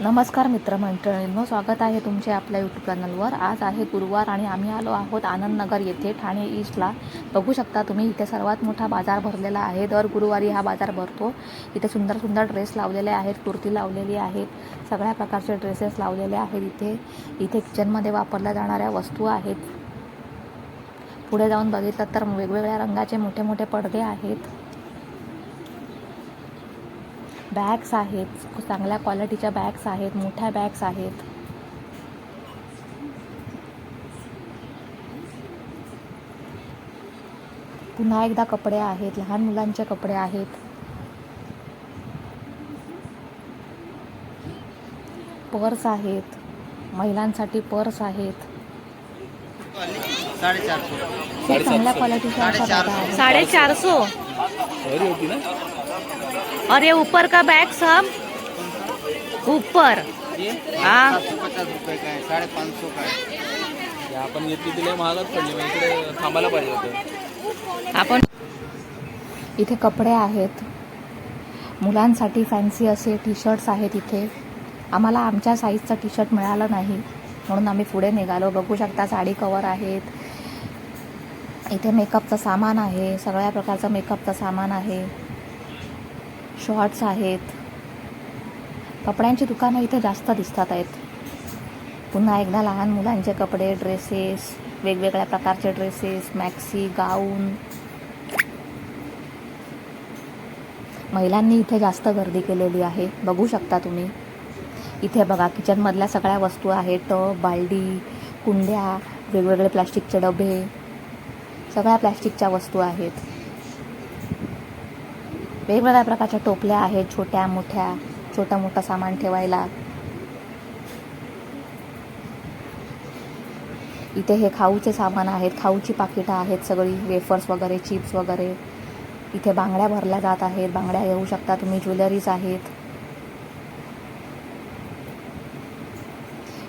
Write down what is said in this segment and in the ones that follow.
नमस्कार मित्रमंडळींनो स्वागत आहे तुमचे आपल्या यूट्यूब चॅनलवर आज आहे गुरुवार आणि आम्ही आलो आहोत आनंदनगर येथे ठाणे ईस्टला बघू शकता तुम्ही इथे सर्वात मोठा बाजार भरलेला आहे. दर गुरुवारी हा बाजार भरतो. इथे सुंदर सुंदर ड्रेस लावलेले आहेत कुर्ती लावलेली आहेत सगळ्या प्रकारचे ड्रेसेस लावलेले आहेत इथे. इथे किचनमध्ये वापरल्या जाणाऱ्या वस्तू आहेत. पुढे जाऊन बघितलं तर वेगवेगळ्या रंगाचे मोठे मोठे पडदे आहेत. बॅग्स आहेत चांगल्या क्वालिटीच्या बॅग्स आहेत मोठ्या बॅग्स आहेत. पुन्हा एकदा कपडे आहेत लहान मुलांचे कपडे आहेत. पर्स आहेत महिलांसाठी पर्स आहेत. खूप चांगल्या क्वालिटीच्या अशा और ये ऊपर का बैग सब ऊपर. हाँ? पचास रुपये का सौ का आपण घेतली तिला पडली मग इकडे थांबायला पाहिजे होतं आपण इथे कपडे आहेत. मुलांसाठी फॅन्सी असे टी शर्ट्स आहेत इथे. आम्हाला आमच्या साईजचं टी शर्ट मिळालं नाही. म्हणून आम्ही पुढे निघालो. बघू शकता साडी कवर आहेत. इथे मेकअपचं सामान आहे. सगळ्या प्रकारचं मेकअपचं सामान आहे. शॉर्ट्स आहेत. कपड्यांची दुकानं इथे जास्त दिसतात आहेत. पुन्हा एकदा लहान मुलांचे कपडे ड्रेसेस वेगवेगळ्या प्रकारचे ड्रेसेस मॅक्सी गाऊन महिलांनी इथे जास्त गर्दी केलेली आहे. बघू शकता तुम्ही. इथे बघा किचनमधल्या सगळ्या वस्तू आहेत. टब बालडी कुंड्या वेगवेगळे प्लॅस्टिकचे डबे. सगळ्या प्लॅस्टिकच्या वस्तू आहेत. वेगवेगळ्या प्रकारच्या टोपल्या आहेत छोट्या मोठ्या छोटा मोठं सामान ठेवायला. इथे हे खाऊचे सामान आहेत खाऊची पाकिटं आहेत सगळी वेफर्स वगैरे चिप्स वगैरे. इथे बांगड्या भरल्या जात आहेत बांगड्या घेऊ शकता तुम्ही ज्वेलरीज आहेत.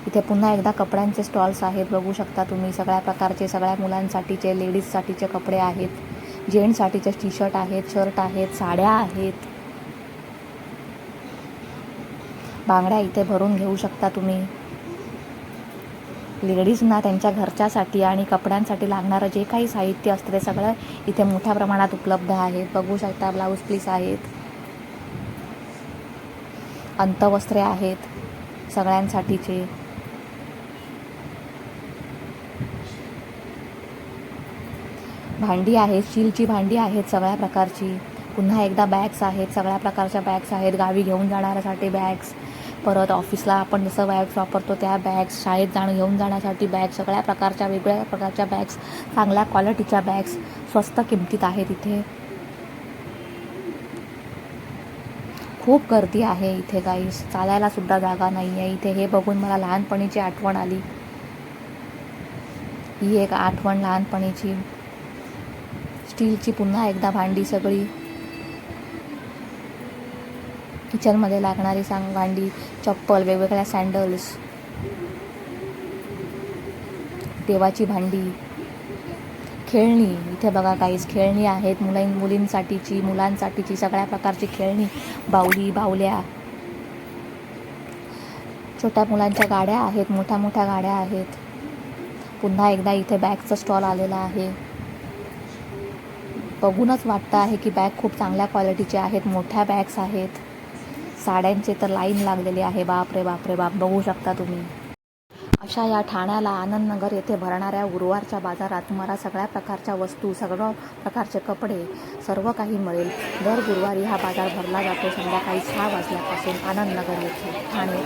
इथे पुन्हा एकदा कपड्यांचे स्टॉल्स आहेत बघू शकता तुम्ही सगळ्या प्रकारचे सगळ्या मुलांसाठीचे लेडीजसाठीचे कपडे आहेत. जेंट्ससाठीच्या टी शर्ट आहेत शर्ट आहेत साड्या आहेत. बांगड्या इथे भरून घेऊ शकता तुम्ही. लेडीजना त्यांच्या घरच्यासाठी आणि कपड्यांसाठी लागणारं जे काही साहित्य असतं ते सगळं इथे मोठ्या प्रमाणात उपलब्ध आहे. बघू शकता ब्लाऊज पीस आहेत. अंतवस्त्रे आहेत सगळ्यांसाठीचे. भांडी आहेत स्टीलची भांडी आहेत सगळ्या प्रकारची. पुन्हा एकदा बॅग्स आहेत सगळ्या प्रकारच्या बॅग्स आहेत. गावी घेऊन जाण्यासाठी बॅग्स परत ऑफिसला आपण जसं बॅग्स वापरतो त्या बॅग्स शाळेत जाणं घेऊन जाण्यासाठी बॅग्स सगळ्या प्रकारच्या वेगवेगळ्या प्रकारच्या बॅग्स चांगल्या क्वालिटीच्या बॅग्स स्वस्त किमतीत आहेत इथे. खूप गर्दी आहे इथे काही चालायला सुद्धा जागा नाही आहे इथे हे बघून मला लहानपणीची आठवण आली. ही एक आठवण लहानपणीची. स्टीलची पुन्हा एकदा भांडी सगळी. किचनमध्ये लागणारी सांग भांडी चप्पल वेगवेगळ्या सँडल्स देवाची भांडी खेळणी. इथे बघा काहीच खेळणी आहेत. मुलां मुलींसाठीची मुलांसाठीची सगळ्या प्रकारची खेळणी. बाऊली बाहुल्या छोट्या मुलांच्या गाड्या आहेत मोठ्या मोठ्या गाड्या आहेत. पुन्हा एकदा इथे बॅगचं स्टॉल आलेला आहे. बघूनच वाटतं आहे की बॅग खूप चांगल्या क्वालिटीचे आहेत मोठ्या बॅग्स आहेत. साड्यांचे तर लाईन लागलेली आहे. बापरे बापरे बाप. बघू शकता तुम्ही. अशा या ठाण्याला आनंदनगर येथे भरणाऱ्या गुरुवारच्या बाजारात तुम्हाला सगळ्या प्रकारच्या वस्तू सगळं प्रकारचे कपडे सर्व काही मिळेल. दर गुरुवारी हा बाजार भरला जातो संध्याकाळी सहा वाजल्यापासून आनंदनगर येथे. ठाणे